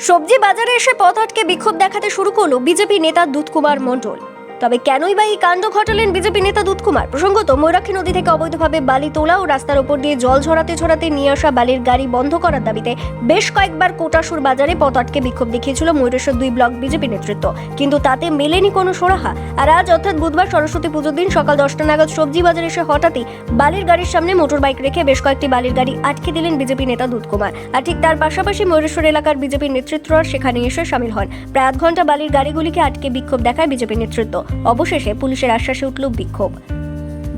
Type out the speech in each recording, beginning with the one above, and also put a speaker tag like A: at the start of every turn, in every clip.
A: সবজি বাজারে এসে পথ আটকে বিক্ষোভ দেখাতে শুরু করল বিজেপি নেতা দুধকুমার মণ্ডল। তবে কেনই বা এই কাণ্ড ঘটালেন বিজেপি নেতা দুধকুমার? প্রসঙ্গত, ময়ূরাক্ষী নদী থেকে অবৈধভাবে বালি তোলা ও রাস্তার ওপর দিয়ে জল ঝরাতে ঝরাতে নিয়ে আসা বালির গাড়ি বন্ধ করার দাবিতে বেশ কয়েকবার কোটাসুর বাজারে পথ আটকে বিক্ষোভ দেখিয়েছিল ময়ূরেশ্বর দুই ব্লক বিজেপি নেতৃত্ব। কিন্তু তাতে মেলেনি কোনো সোরাহা। আর আজ অর্থাৎ বুধবার সরস্বতী পুজোর দিন সকাল দশটা নাগাদ সবজি বাজারে এসে হঠাৎই বালির গাড়ির সামনে মোটর বাইক রেখে বেশ কয়েকটি বালির গাড়ি আটকে দিলেন বিজেপি নেতা দুধকুমার। আর ঠিক তার পাশাপাশি ময়ূরেশ্বর এলাকার বিজেপির নেতৃত্বরা সেখানে এসে সামিল হন। প্রায় আধ ঘণ্টা বালির গাড়িগুলিকে আটকে বিক্ষোভ দেখায় বিজেপি নেতৃত্ব। অবশেষে পুলিশের আশ্বাসে উঠল বিক্ষোভ।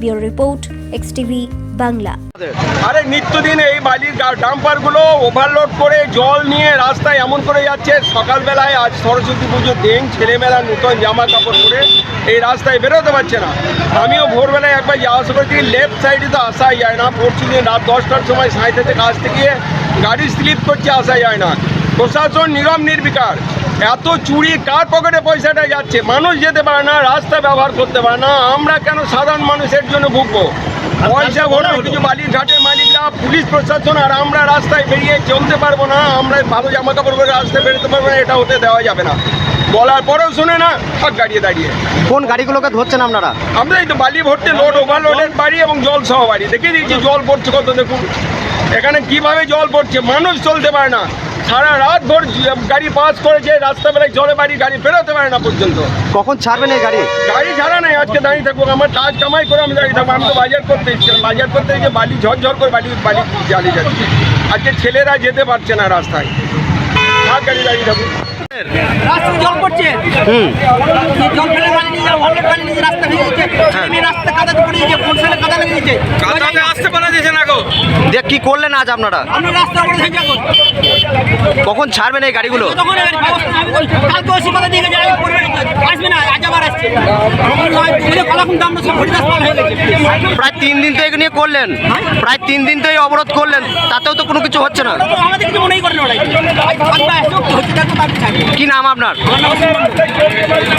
A: Bureau report, X TV, Bangla.
B: আরে নিত্যদিন এই বালির ডাম্পারগুলো ওভারলোড করে জল নিয়ে রাস্তায় এমন করে যাচ্ছে, সকালবেলায় আজ সরস্বতী পুজোর দিন, ছেলেমেয়েরা নতুন জামা কাপড় পরে এই রাস্তায় বেরোতে পারছে না। আমিও ভোরবেলায় একবার যাওয়া আসা করছি লেফট সাইডে তো আসাই যায় না পরশু দিন রাত দশটার সময় সাঁইতে থেকে আসতে গিয়ে গাড়ি স্লিপ করছে আসা যায় না। প্রশাসন নিরম নির্বিকার। এত চুরি কার পকেটে পয়সাটা যাচ্ছে? মানুষ যেতে পারে না রাস্তা ব্যবহার করতে পারে না আমরা কেন সাধারণ মানুষের জন্য ভুগবো? পয়সা ভরবে কিছু বালির ঘাটের মালিকরা পুলিশ প্রশাসন আর আমরা রাস্তায় বেরিয়ে চলতে পারব না আমরা ভালো জামা কাপড় পরে রাস্তায় বেরোতে পারব না এটা হতে দেওয়া যাবে না। বলার পরেও শুনে না সব দাঁড়িয়ে দাঁড়িয়ে।
C: কোন গাড়িগুলোকে ধরছেন আপনারা?
B: আমরা এই তো বালি ভর্তি লোড ওভারলোডের বাড়ি এবং জল সহ বাড়ি। দেখে দিয়েছি জল পড়ছে কত দেখুন। এখানে কীভাবে জল পড়ছে? মানুষ চলতে পারে না। সারা রাত ভোর গাড়ি পাস করেছে রাস্তাবেলায় জলে বাড়ি গাড়ি বেরোতে পারে না পর্যন্ত।
C: কখন ছাড়বেন এই গাড়ি?
B: গাড়ি ছাড়া নাই আজকে দাঁড়িয়ে থাকব। আমার কাজ কামাই করে আমি দাঁড়িয়ে থাকব। আমি তো বাজার করতে এসেছিলাম। বাজার করতে এসে বালি ঝরঝর করে বালি বালি জ্বালিয়ে যাচ্ছে। আজকে ছেলেরা যেতে পারছে না রাস্তায়। থাক গাড়ি দাঁড়িয়ে থাকুন
D: রাস্তায় জল পড়ছে। জল ফেলে পানি নিয়ে যাও হলকে পানি নিয়ে রাস্তা ভেঙে দিচ্ছে রাস্তা কাদাতে পড়ে গেছে কোন কাদা লেগে দিচ্ছে
B: আসতে পারা যাচ্ছে না গো।
C: দিয়ে কি করলেন আজ আপনারা?
D: আমরা রাস্তা করে থেকে যাব।
C: কখন ছাড়বেন এই গাড়িগুলো?
D: কালকে কথা দিয়ে গেছে। আসবে না আজ আবার আসছে। হয়ে
C: প্রায় তিন দিন তো এগুলো নিয়ে করলেন। প্রায় তিন দিন তো এই অবরোধ করলেন। তাতেও তো কোনো কিছু হচ্ছে না।
D: আমাদের কিছু মনেই করে না
C: কি নাম আপনার?